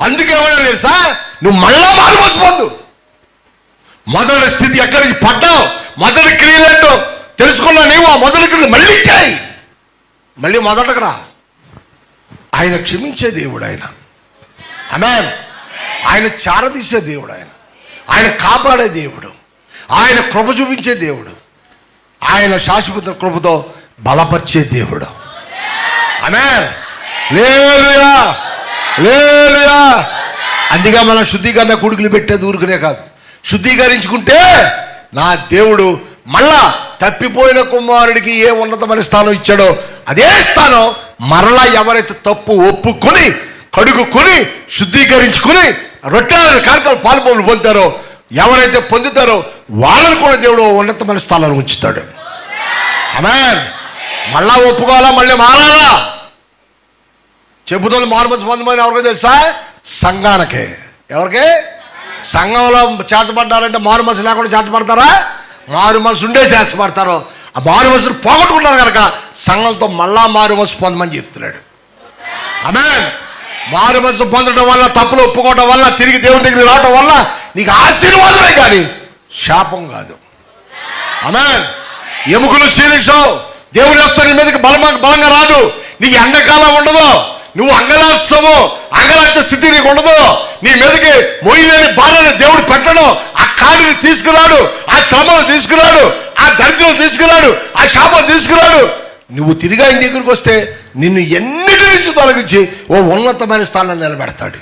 అందుకేమన్నా తెలుసా? నువ్వు మళ్ళా మారుమోసిపోద్దు మొదటి స్థితి ఎక్కడికి పడ్డావు? మొదటి క్రియలేంటో తెలుసుకున్నా నీవు? ఆ మొదటి క్రియలు మళ్ళీ చేయి మళ్ళీ మొదటకు రా. ఆయన క్షమించే దేవుడు ఆయన. అమే ఆయన చారదీసే దేవుడు ఆయన. ఆయన కాపాడే దేవుడు. ఆయన కృప చూపించే దేవుడు. ఆయన శాశ్వత కృపతో బలపరిచే దేవుడు. అమెన్ లేలుయా లేలుయా అందుకే మనం శుద్ధీకరణ కొడుకులు పెట్టేది ఊరుకునే కాదు. శుద్ధీకరించుకుంటే నా దేవుడు మళ్ళా తప్పిపోయిన కుమారుడికి ఏ ఉన్నతమైన స్థానం ఇచ్చాడో అదే స్థానం మరలా ఎవరైతే తప్పు ఒప్పుకొని కడుగుకొని శుద్ధీకరించుకొని రొట్టెల కార్యక్రమం పాల్పొలు పొందుతారో ఎవరైతే పొందుతారో వాళ్ళని కూడా దేవుడు ఉన్నతమైన స్థానంలో ఉంచుతాడు. అమెన్ మళ్ళా ఒప్పుకోవాలా మళ్ళీ మారాలా? చెబుతుంది మారుమతి పొందమని ఎవరికో తెలుసా? సంఘానికే. ఎవరికి? సంఘంలో చేర్చబడ్డారంటే మారు మనసు లేకుండా చేర్చబడతారా? మారు మనసు ఉండే చేర్చబడతారు. ఆ మారు మనసును పోగొట్టుకుంటారు కనుక సంఘంతో మళ్ళా మారు మనసు పొందమని చెప్తున్నాడు. అమే మారు మనసు పొందడం వల్ల తప్పులు ఒప్పుకోవడం వల్ల తిరిగి దేవుని దగ్గర రావడం వల్ల నీకు ఆశీర్వాదమే కానీ శాపం కాదు. అమే ఎముకలు క్షీణించవు. దేవుడు వస్తే నీ మీదకి బలమ బలంగా రాదు. నీకు ఎండాకాలం ఉండదు. నువ్వు అంగలాత్సము అంగలాచ స్థితి నీకు ఉండదు. నీ మీదకి మొయ్యలేని భారాన్ని దేవుడు పెట్టడం ఆ కాడిని తీసుకురాడు ఆ శ్రమను తీసుకురాడు ఆ దరిద్రం తీసుకురాడు ఆ శాపం తీసుకురాడు. నువ్వు తిరిగి ఆయన దగ్గరికి వస్తే నిన్ను ఎన్నిటి నుంచి తొలగించి ఓ ఉన్నతమైన స్థానాన్ని నిలబెడతాడు.